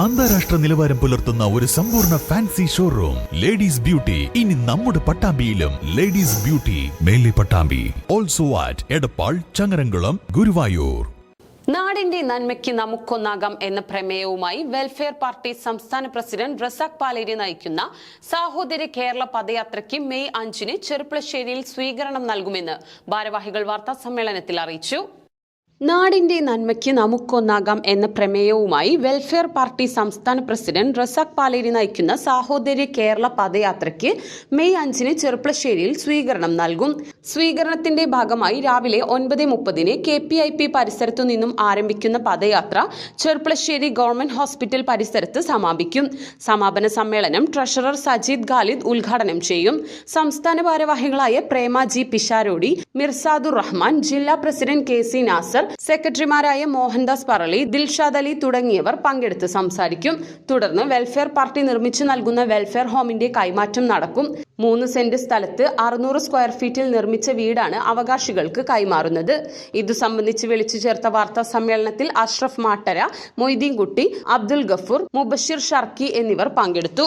അന്താരാഷ്ട്ര നിലവാരം പുലർത്തുന്ന ഒരു സമ്പൂർണ ഫാൻസി ഷോറൂം ലേഡീസ് ബ്യൂട്ടി ഇനി നമ്മുടെ പട്ടാമ്പിയിലും ലേഡീസ് ബ്യൂട്ടി മേലെ Pattambi. Also at Edappal Changaramkulam Guruvayur. നാടിന്റെ നന്മയ്ക്ക് നമുക്കൊന്നാകാം എന്ന പ്രമേയവുമായി വെൽഫെയർ പാർട്ടി സംസ്ഥാന പ്രസിഡന്റ് റസാഖ് പാലേരി നയിക്കുന്ന സാഹോദര്യ കേരള പദയാത്രയ്ക്ക് മെയ് അഞ്ചിന് ചെറുപ്പളശ്ശേരിയിൽ സ്വീകരണം നൽകുമെന്ന് ഭാരവാഹികൾ വാർത്താ സമ്മേളനത്തിൽ അറിയിച്ചു. നാടിന്റെ നന്മയ്ക്ക് നമുക്കൊന്നാകാം എന്ന പ്രമേയവുമായി വെൽഫെയർ പാർട്ടി സംസ്ഥാന പ്രസിഡന്റ് റസാഖ് പാലേരി നയിക്കുന്ന സാഹോദര്യ കേരള പദയാത്രയ്ക്ക് മെയ് അഞ്ചിന് ചെറുപ്പശ്ശേരിയിൽ സ്വീകരണം നൽകും. സ്വീകരണത്തിന്റെ ഭാഗമായി രാവിലെ ഒൻപത് മുപ്പതിന് കെ പി ഐ പി പരിസരത്തു നിന്നും ആരംഭിക്കുന്ന പദയാത്ര ചെറുപ്പശ്ശേരി ഗവൺമെന്റ് ഹോസ്പിറ്റൽ പരിസരത്ത് സമാപിക്കും. സമാപന സമ്മേളനം ട്രഷറർ സജീദ് ഖാലിദ് ഉദ്ഘാടനം ചെയ്യും. സംസ്ഥാന ഭാരവാഹികളായ പ്രേമ ജി പിഷാരോടി മിർസാദുർ റഹ്മാൻ ജില്ലാ പ്രസിഡന്റ് കെ സി നാസർ സെക്രട്ടറിമാരായ മോഹൻദാസ് പറളി ദിൽഷാദ് അലി തുടങ്ങിയവർ പങ്കെടുത്ത് സംസാരിക്കും. തുടർന്ന് വെൽഫെയർ പാർട്ടി നിർമ്മിച്ച് നൽകുന്ന വെൽഫെയർ ഹോമിന്റെ കൈമാറ്റം നടക്കും. മൂന്ന് സെന്റ് സ്ഥലത്ത് അറുന്നൂറ് സ്ക്വയർ ഫീറ്റിൽ നിർമ്മിച്ച വീടാണ് അവകാശികൾക്ക് കൈമാറുന്നത്. ഇതു സംബന്ധിച്ച് വിളിച്ചു ചേർത്ത വാർത്താ സമ്മേളനത്തിൽ അഷ്റഫ് മാട്ടര മൊയ്തീൻകുട്ടി അബ്ദുൽ ഗഫൂർ മുബഷിർ ഷർക്കി എന്നിവർ പങ്കെടുത്തു.